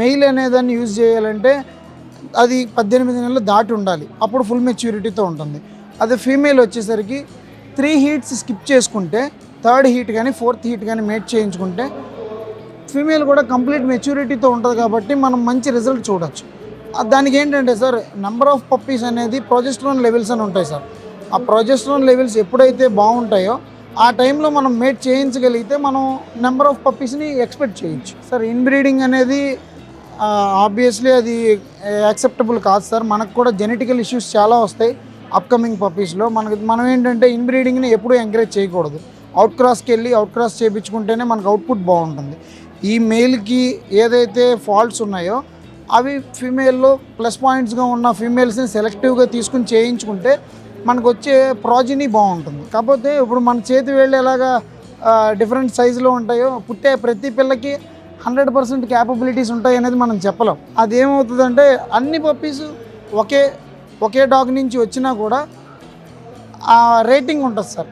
Mail అనేదాన్ని use చేయాలంటే అది పద్దెనిమిది నెలలు దాటి ఉండాలి. అప్పుడు ఫుల్ మెచ్యూరిటీతో ఉంటుంది. అదే ఫీమేల్ వచ్చేసరికి త్రీ హీట్స్ స్కిప్ చేసుకుంటే థర్డ్ హీట్ కానీ ఫోర్త్ హీట్ కానీ మేట్ చేయించుకుంటే ఫీమేల్ కూడా కంప్లీట్ మెచ్యూరిటీతో ఉంటుంది కాబట్టి మనం మంచి రిజల్ట్ చూడొచ్చు. దానికి ఏంటంటే సార్ నెంబర్ ఆఫ్ పప్పీస్ అనేది ప్రొజెస్ట్రాన్ లెవెల్స్ అని ఉంటాయి సార్. ఆ ప్రొజెస్ట్రాన్ లెవెల్స్ ఎప్పుడైతే బాగుంటాయో ఆ టైంలో మనం మేట్ చేయించగలిగితే మనం నెంబర్ ఆఫ్ పప్పీస్ని ఎక్స్పెక్ట్ చేయొచ్చు. సార్ ఇన్బ్రీడింగ్ అనేది ఆబ్వియస్లీ అది యాక్సెప్టబుల్ కాదు సార్. మనకు కూడా జెనెటికల్ ఇష్యూస్ చాలా వస్తాయి అప్కమింగ్ పప్పీస్లో మనకి మనం ఏంటంటే ఇన్బ్రీడింగ్ని ఎప్పుడూ ఎంకరేజ్ చేయకూడదు. అవుట్ క్రాస్కి వెళ్ళి అవుట్ క్రాస్ చేయించుకుంటేనే మనకు అవుట్పుట్ బాగుంటుంది. ఈ మెయిల్కి ఏదైతే ఫాల్ట్స్ ఉన్నాయో అవి ఫీమేల్లో ప్లస్ పాయింట్స్గా ఉన్న ఫీమేల్స్ని సెలెక్టివ్గా తీసుకుని చేయించుకుంటే మనకు వచ్చే ప్రాజిని బాగుంటుంది. కాకపోతే ఇప్పుడు మన చేతి వేళ్ళు ఎలాగా డిఫరెంట్ సైజులో ఉంటాయో పుట్టే ప్రతి పిల్లకి హండ్రెడ్ పర్సెంట్ క్యాపబిలిటీస్ ఉంటాయి అనేది మనం చెప్పలేం. అదేమవుతుందంటే అన్ని పప్పీస్ ఒకే ఒకే డాగ్ నుంచి వచ్చినా కూడా ఆ రేటింగ్ ఉంటుంది సార్.